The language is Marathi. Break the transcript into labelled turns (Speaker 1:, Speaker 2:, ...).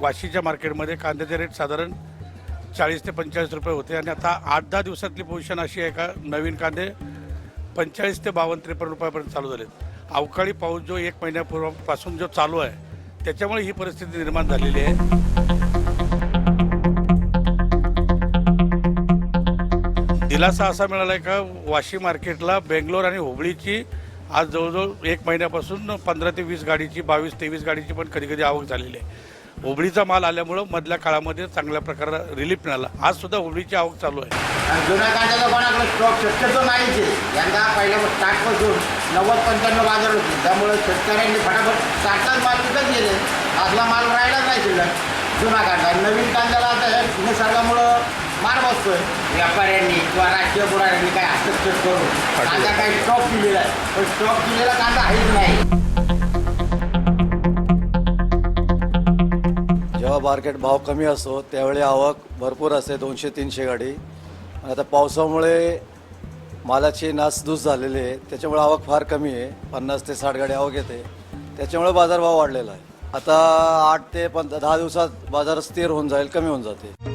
Speaker 1: वाशीच्या मार्केटमध्ये कांद्याचे रेट साधारण चाळीस ते पंचेचाळीस रुपये होते. आणि आता आठ दहा दिवसातली पोझिशन अशी आहे का नवीन कांदे पंचेचाळीस ते बावन्न त्रेपन्न रुपयापर्यंत चालू झालेत. अवकाळी पाऊस जो एक महिन्यापूर्वापासून जो चालू आहे त्याच्यामुळे ही परिस्थिती निर्माण झालेली आहे. दिलासा असा मिळाला आहे का वाशी मार्केटला बेंगलोर आणि हुबळीची आज जवळजवळ एक महिन्यापासून पंधरा ते वीस गाडीची बावीस तेवीस गाडीची पण कधी कधी आवक झालेली आहे. हुबळीचा माल आल्यामुळं मधल्या काळामध्ये चांगल्या प्रकारे रिलीफ मिळाला. आज सुद्धा हुबळीची आवक चालू आहे.
Speaker 2: आणि जुन्या कांद्याचा कोणाकडे स्टॉक शक्यतो नाहीच यंदा पहिल्या स्टार्टपासून नव्वद पंच्याण्णव बाजार होते. त्यामुळे शेतकऱ्यांनी फटाफट स्टार्टचाच माल विकत गेले? असला माल राहिलाच नाही शिल्लक. जुना कांदा. नवीन कांद्याला आता हे निसर्गामुळं मार बसतोय. व्यापाऱ्यांनी किंवा राजकीय पुढाऱ्यांनी काही हस्तक्षेप करून कांदा काही स्टॉक दिलेला आहे. पण स्टॉक दिलेला कांदा आहेच नाही.
Speaker 3: जेव्हा मार्केट भाव कमी असतो त्यावेळी आवक भरपूर असते दोनशे तीनशे गाडी. आता पावसामुळे मालाची नासधूस झालेली आहे. त्याच्यामुळे आवक फार कमी आहे. पन्नास ते साठ गाडी आवक येते. त्याच्यामुळे बाजारभाव वाढलेला आहे. आता आठ ते पंध दहा दिवसात बाजार स्थिर होऊन जाईल कमी होऊन जाते.